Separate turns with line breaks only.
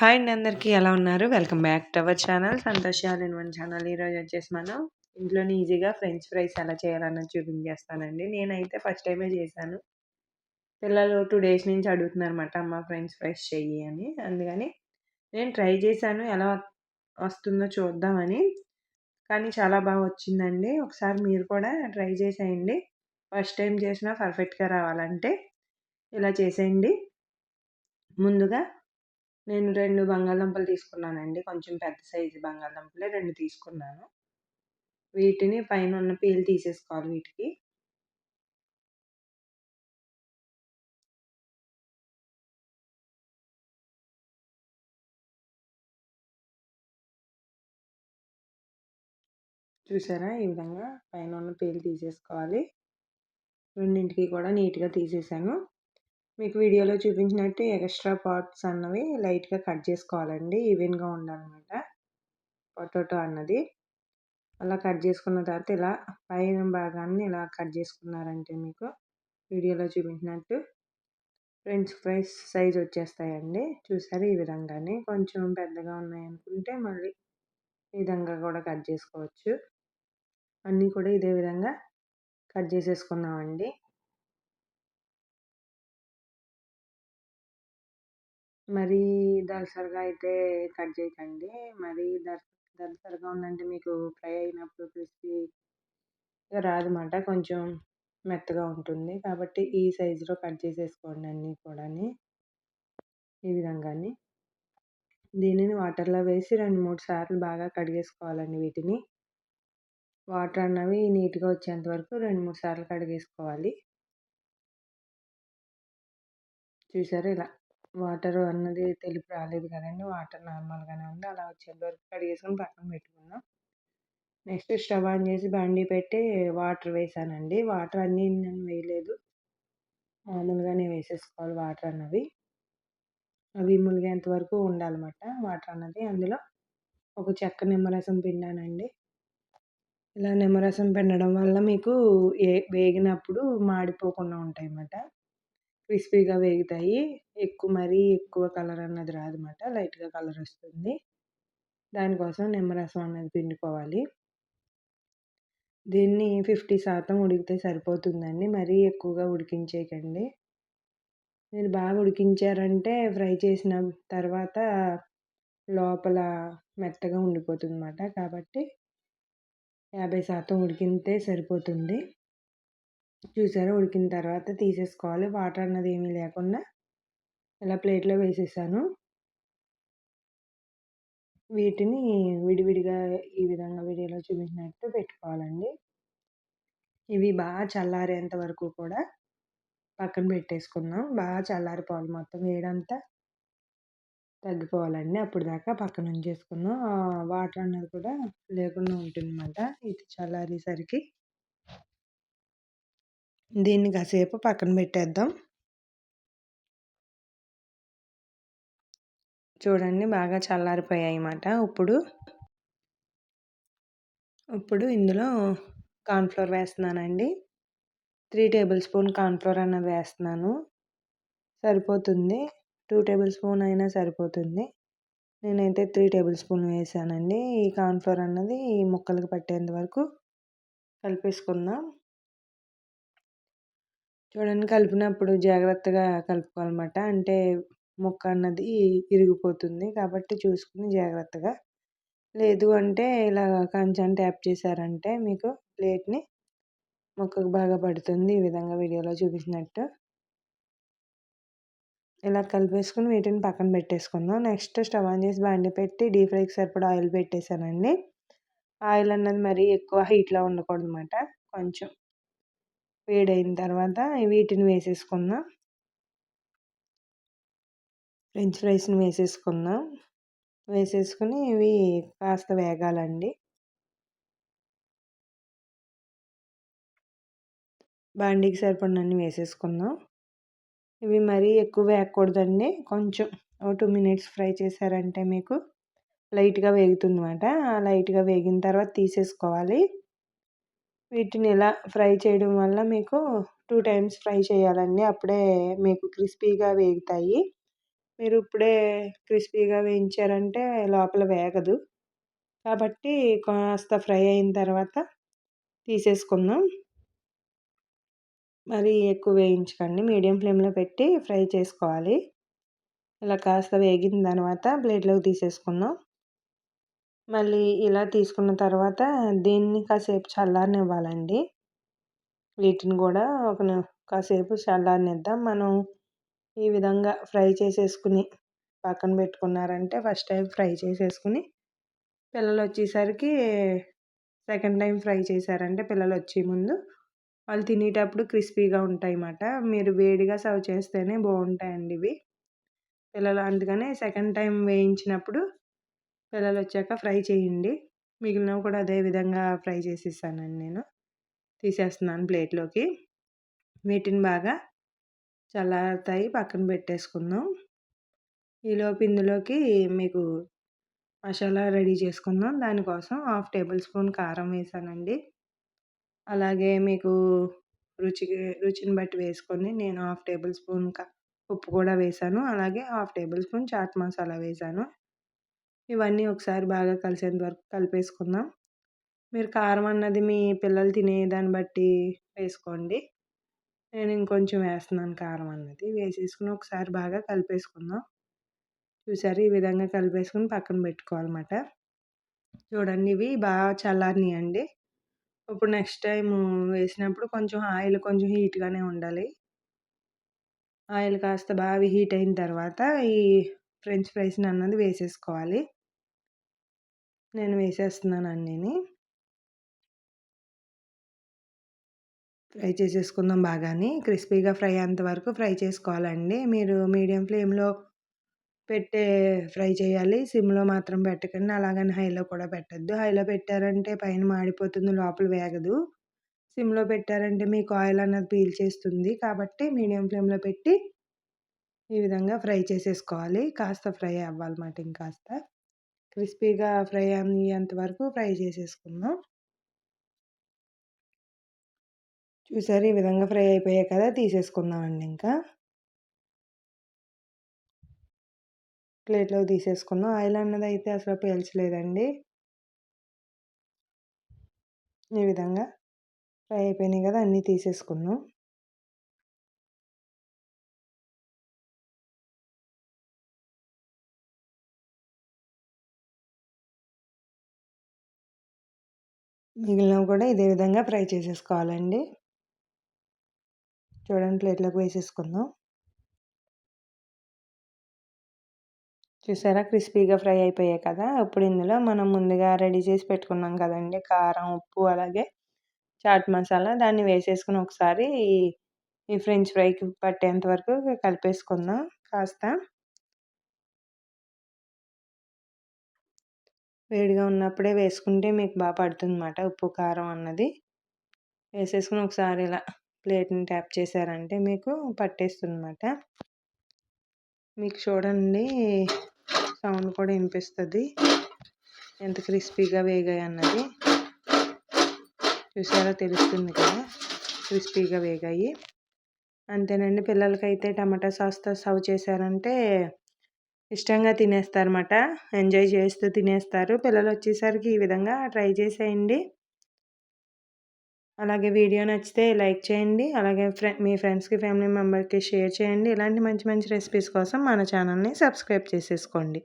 Hi అండి అందరికీ ఎలా ఉన్నారు? Welcome back to our channel. Santosh in one channel. ఈరోజు వచ్చేసి మనం ఇంట్లోనే ఈజీగా ఫ్రెంచ్ ఫ్రైస్ ఎలా చేయాలన్నది చూపించేస్తానండి. నేనైతే ఫస్ట్ టైమే చేశాను. పిల్లలు టూ డేస్ నుంచి అడుగుతున్నారు అనమాట అమ్మ ఫ్రెంచ్ ఫ్రైస్ చెయ్యి అని. అందుకని నేను ట్రై చేశాను ఎలా వస్తుందో చూద్దామని. కానీ చాలా బాగా వచ్చిందండి. ఒకసారి మీరు కూడా ట్రై చేసేయండి. ఫస్ట్ టైం చేసినా పర్ఫెక్ట్గా రావాలంటే ఇలా చేసేయండి. ముందుగా నేను రెండు బంగాళదుంపలు తీసుకున్నానండి. కొంచెం పెద్ద సైజు బంగాళదుంపలే రెండు తీసుకున్నాను. వీటిని పైన ఉన్న పీల్ తీసేసుకోవాలి వీటికి. చూసారా? ఈ విధంగా పైన ఉన్న పీల్ తీసేసుకోవాలి. రెండింటికి కూడా నీట్గా తీసేసాను. మీకు వీడియోలో చూపించినట్టు ఎక్స్ట్రా పార్ట్స్ అన్నవి లైట్గా కట్ చేసుకోవాలండి ఈవెన్గా ఉండాలన్నమాట. పొటాటో అన్నది. అలా కట్ చేసుకున్న తర్వాత ఇలా పైన భాగాన్ని ఇలా కట్ చేసుకున్నారంటే మీకు వీడియోలో చూపించినట్టు ఫ్రెంచ్ ఫ్రైస్ సైజ్ వచ్చేస్తాయండి. చూసారు ఈ విధంగానే? కొంచెం పెద్దగా ఉన్నాయనుకుంటే మళ్ళీ ఈ విధంగా కూడా కట్ చేసుకోవచ్చు. అన్నీ కూడా ఇదే విధంగా కట్ చేసేసుకున్నామండి మరీ దళసరిగా అయితే కట్ చేయకండి. మరీ దళ దళసరిగా ఉందంటే మీకు ఫ్రై అయినప్పుడు క్రిస్పీగా రాదన్నమాట. కొంచెం మెత్తగా ఉంటుంది. కాబట్టి ఈ సైజులో కట్ చేసేసుకోండి అన్నీ కూడా ఈ విధంగాని. దీనిని వాటర్లో వేసి రెండు మూడు సార్లు బాగా కడిగేసుకోవాలండి వీటిని. వాటర్ అన్నవి నీట్గా వచ్చేంత వరకు రెండు మూడు సార్లు కడిగేసుకోవాలి. చూసారు ఇలా? వాటర్ అన్నది తెలుపు రాలేదు కదండి. వాటర్ నార్మల్గానే ఉంది. అలా వచ్చేంతవరకు కడిగేసుకొని పక్కన పెట్టుకున్నాం. నెక్స్ట్ స్టవ్ ఆన్ చేసి బండి పెట్టి వాటర్ వేసానండి. వాటర్ అన్నీ నేను వేయలేదు. మామూలుగానే వేసేసుకోవాలి వాటర్ అన్నవి. అవి మునిగేంత వరకు ఉండాలన్నమాట వాటర్ అన్నది. అందులో ఒక చెక్క నిమ్మరసం పిండానండి. ఇలా నిమ్మరసం పిండడం వల్ల మీకు ఏ వేగినప్పుడు మాడిపోకుండా ఉంటాయి అన్నమాట క్రిస్పీగా వేగుతాయి. ఎక్కువ మరీ ఎక్కువ కలర్ అన్నది రాదన్నమాట. లైట్గా కలర్ వస్తుంది. దానికోసం నిమ్మరసం అన్నది పిండుకోవాలి. దీన్ని ఫిఫ్టీ శాతం ఉడికితే సరిపోతుందండి. మరీ ఎక్కువగా ఉడికించేయకండి. మీరు బాగా ఉడికించారంటే ఫ్రై చేసిన తర్వాత లోపల మెత్తగా ఉండిపోతుంది అన్నమాట కాబట్టి యాభై శాతం ఉడికితే సరిపోతుంది. చూసారా? ఉడికిన తర్వాత తీసేసుకోవాలి. వాటర్ అన్నది ఏమీ లేకుండా ఇలా ప్లేట్లో వేసేసాను. వీటిని విడివిడిగా ఈ విధంగా వీడియోలో చూపించినట్టు పెట్టుకోవాలండి. ఇవి బాగా చల్లారేంత వరకు కూడా పక్కన పెట్టేసుకుందాం. బాగా చల్లారిపోవాలి మొత్తం వేడంతా. తగ్గిపోవాలండి. అప్పుడు దాకా పక్కన ఉంచేసుకుందాం. వాటర్ అన్నది కూడా లేకుండా ఉంటుందన్నమాట. ఇది చల్లారేసరికి. దీన్ని కాసేపు పక్కన పెట్టేద్దాం. చూడండి బాగా చల్లారిపోయాయి అన్నమాట ఇప్పుడు ఇప్పుడు ఇందులో కార్న్ఫ్లోర్ వేస్తున్నానండి. త్రీ టేబుల్ స్పూన్ కార్న్ఫ్లోర్ అన్నది వేస్తున్నాను. సరిపోతుంది. టూ టేబుల్ స్పూన్ అయినా సరిపోతుంది. నేనైతే త్రీ టేబుల్ స్పూన్ వేసానండి. ఈ కార్న్ఫ్లోర్ అన్నది ఈ ముక్కలకు పట్టేంత వరకు కలిపేసుకుందాం. చూడండి కలిపినప్పుడు జాగ్రత్తగా కలుపుకోవాలన్నమాట. అంటే ముక్క అన్నది ఇరిగిపోతుంది కాబట్టి చూసుకుని జాగ్రత్తగా. లేదు అంటే ఇలా కంచం ట్యాప్ చేశారంటే మీకు ప్లేట్ని ముక్కకు బాగా పడుతుంది ఈ విధంగా వీడియోలో చూపించినట్టు. ఇలా కలిపేసుకుని వీటిని పక్కన పెట్టేసుకుందాం. నెక్స్ట్ స్టవ్ ఆన్ చేసి బండి పెట్టి డీప్ ఫ్రైకి సరిపడా ఆయిల్ పెట్టేశానండి. ఆయిల్ అన్నది మరీ ఎక్కువ హీట్లో ఉండకూడదు అనమాట కొంచెం వేడైన తర్వాత వీటిని వేసేసుకుందాం ఫ్రెంచ్ ఫ్రైస్ని వేసేసుకుందాం వేసేసుకుని ఇవి కాస్త వేగాలండి. బాండీకి సరిపడినన్ని వేసేసుకుందాం ఇవి మరీ ఎక్కువ వేయకూడదండి. కొంచెం ఓ టూ మినిట్స్ ఫ్రై చేశారంటే మీకు లైట్గా వేగుతుంది అనమాట లైట్గా వేగిన తర్వాత తీసేసుకోవాలి. వీటిని ఇలా ఫ్రై చేయడం వల్ల మీకు టూ టైమ్స్ ఫ్రై చేయాలండి. అప్పుడే మీకు క్రిస్పీగా వేగుతాయి. మీరు ఇప్పుడే క్రిస్పీగా వేయించారంటే లోపల వేగదు. కాబట్టి కాస్త ఫ్రై అయిన తర్వాత తీసేసుకుందాం. మరి ఎక్కువ వేయించకండి. మీడియం ఫ్లేమ్లో పెట్టి ఫ్రై చేసుకోవాలి. ఇలా కాస్త వేగిన తర్వాత ప్లేట్లోకి తీసేసుకుందాం. మళ్ళీ ఇలా తీసుకున్న తర్వాత దీన్ని కాసేపు చల్లారనివ్వాలండి. వీటిని కూడా ఒక కాసేపు చల్లారనిద్దాం. మనం ఈ విధంగా ఫ్రై చేసేసుకుని పక్కన పెట్టుకున్నారంటే ఫస్ట్ టైం ఫ్రై చేసేసుకుని పిల్లలు వచ్చేసరికి సెకండ్ టైం ఫ్రై చేశారంటే పిల్లలు వచ్చే ముందు వాళ్ళు తినేటప్పుడు క్రిస్పీగా ఉంటాయి అన్నమాట మీరు వేడిగా సర్వ్ చేస్తేనే బాగుంటాయండి ఇవి. పిల్లలు అందుకనే సెకండ్ టైం వేయించినప్పుడు పిల్లలు వచ్చాక ఫ్రై చేయండి. మిగిలినవి కూడా అదే విధంగా ఫ్రై చేసిస్తానండి నేను. తీసేస్తున్నాను ప్లేట్లోకి. వీటిని బాగా చల్లారుతాయి. పక్కన పెట్టేసుకుందాం. ఈలోపు ఇందులోకి మీకు మసాలా రెడీ చేసుకుందాం. దానికోసం హాఫ్ టేబుల్ స్పూన్ కారం వేసానండి. అలాగే మీకు రుచికి రుచిని బట్టి వేసుకొని నేను హాఫ్ టేబుల్ స్పూన్ ఉప్పు కూడా వేసాను. అలాగే half tablespoon chaat masala వేసాను. ఇవన్నీ ఒకసారి బాగా కలిసేంత వరకు కలిపేసుకుందాం. మీరు కారం అన్నది మీ పిల్లలు తినే దాన్ని బట్టి వేసుకోండి. నేను ఇంకొంచెం వేస్తున్నాను కారం అన్నది. వేసేసుకుని ఒకసారి బాగా కలిపేసుకుందాం. చూసారు? ఈ విధంగా కలిపేసుకుని పక్కన పెట్టుకోవాలన్నమాట. చూడండి ఇవి బాగా చల్లారినాయండి. ఇప్పుడు నెక్స్ట్ టైం వేసినప్పుడు కొంచెం ఆయిల్ కొంచెం హీట్గానే ఉండాలి. ఆయిల్ కాస్త బాగా హీట్ అయిన తర్వాత ఈ ఫ్రెంచ్ ఫ్రైస్ని అన్నది వేసేసుకోవాలి. నేను వేసేస్తున్నాను అన్నీని ఫ్రై చేసేసుకుందాం బాగాని. క్రిస్పీగా ఫ్రై అంతవరకు ఫ్రై చేసుకోవాలండి. మీరు మీడియం ఫ్లేమ్లో పెట్టే ఫ్రై చేయాలి. సిమ్లో మాత్రం పెట్టకండి. అలాగని హైలో కూడా పెట్టద్దు. హైలో పెట్టారంటే పైన మాడిపోతుంది లోపల వేగదు. సిమ్లో పెట్టారంటే మీకు ఆయిల్ అన్నది పీల్చేస్తుంది కాబట్టి మీడియం ఫ్లేమ్లో పెట్టి ఈ విధంగా ఫ్రై చేసేసుకోవాలి. కాస్త ఫ్రై అవ్వాలన్నమాట ఇంకాస్త. క్రిస్పీగా ఫ్రై అయ్యేంత వరకు ఫ్రై చేసేసుకుందాం. చూసారు? ఈ విధంగా ఫ్రై అయిపోయాయి కదా! తీసేసుకుందామండి ఇంకా. ప్లేట్లో తీసేసుకుందాం. ఆయిల్ అన్నది అయితే అసలు పీల్చలేదండి. ఈ విధంగా ఫ్రై అయిపోయినాయి కదా! అన్నీ తీసేసుకుందాం. మిగిలినవి కూడా ఇదే విధంగా ఫ్రై చేసేసుకోవాలండి. చూడండి ప్లేట్లోకి వేసేసుకుందాం. చూసారా క్రిస్పీగా ఫ్రై అయిపోయాయి కదా! ఇప్పుడు ఇందులో మనం ముందుగా రెడీ చేసి పెట్టుకున్నాం కదండి. కారం ఉప్పు అలాగే చాట్ మసాలా దాన్ని వేసేసుకుని ఒకసారి ఈ ఫ్రెంచ్ ఫ్రైకి పట్టేంత వరకు కలిపేసుకుందాం కాస్త. వేడిగా ఉన్నప్పుడే వేసుకుంటే మీకు బాగా పడుతుంది అన్నమాట ఉప్పు కారం అన్నది. వేసేసుకుని ఒకసారి ఇలా ప్లేట్ని ట్యాప్ చేశారంటే మీకు పట్టేస్తుంది అన్నమాట మీకు చూడండి సౌండ్ కూడా వినిపిస్తుంది. ఎంత క్రిస్పీగా వేగాయి అన్నది. చూసారా తెలుస్తుంది కదా? క్రిస్పీగా వేగాయి. అంతేనండి పిల్లలకైతే టమాటా సాస్తో సర్వ్ చేశారంటే ఇష్టంగా తినేస్తారన్నమాట. ఎంజాయ్ చేస్తూ తినేస్తారు. పిల్లలు వచ్చేసరికి ఈ విధంగా ట్రై చేసేయండి. అలాగే వీడియో నచ్చితే లైక్ చేయండి. అలాగే ఫ్రె మీ ఫ్రెండ్స్కి ఫ్యామిలీ మెంబర్కి షేర్ చేయండి. ఇలాంటి మంచి మంచి రెసిపీస్ కోసం మన ఛానల్ని సబ్స్క్రైబ్ చేసేసుకోండి.